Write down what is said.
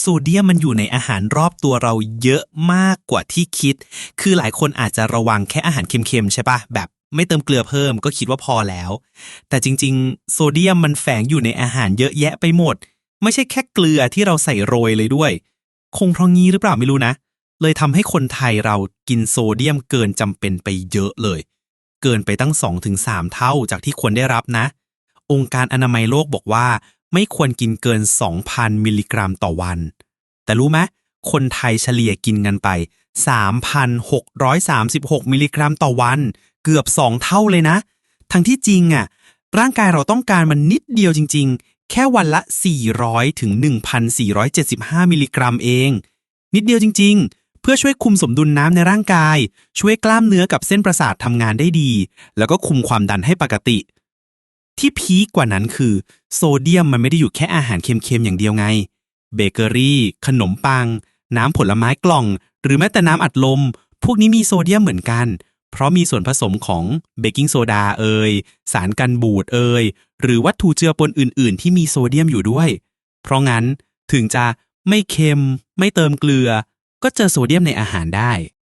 โซเดียมมันอยู่ในอาหารรอบตัวเราเยอะมากกว่าที่คิด คือหลายคนอาจจะระวังแค่อาหารเค็มๆใช่ปะแบบไม่เติมเกลือเพิ่มก็คิดว่าพอแล้ว แต่จริงๆ โซเดียมมันแฝงอยู่ในอาหารเยอะแยะไปหมด ไม่ใช่แค่เกลือที่เราใส่โรยเลยด้วย คงเพราะงี้หรือเปล่าไม่รู้นะ เลยทำให้คนไทยเรากินโซเดียมเกินจำเป็นไปเยอะเลย เกินไปตั้ง 2-3 เท่าจากที่ควรได้รับนะ องค์การอนามัยโลกบอกว่า ไม่ควรกินเกิน 2,000 มิลลิกรัมต่อวัน แต่รู้ไหมคนไทยเฉลี่ยกินกันไป 3,636 มิลลิกรัมต่อวัน เกือบ 2 เท่าเลยนะ ทั้งที่จริงอะ ร่างกายเราต้องการมันนิดเดียวจริง ๆ แค่วันละ 400 ถึง 1,475 มิลลิกรัมเอง นิดเดียวจริง ๆเพื่อช่วยคุมสมดุลน้ำในร่างกาย ช่วยกล้ามเนื้อกับเส้นประสาททำงานได้ดี แล้วก็คุมความดันให้ปกติ ที่พีคกว่านั้นคือ โซเดียมมันไม่ได้อยู่แค่อาหารเค็มๆอย่างเดียวไง เบเกอรี่ ขนมปัง น้ำผลไม้กล่อง หรือแม้แต่น้ำอัดลม พวกนี้มีโซเดียมเหมือนกัน เพราะมีส่วนผสมของเบกกิ้งโซดาเอ่ยสารกันบูดเอ่ยหรือวัตถุเจือปนอื่น ๆ ที่มีโซเดียมอยู่ด้วย เพราะงั้นถึงจะไม่เค็ม ไม่เติมเกลือ ก็เจอโซเดียมในอาหารได้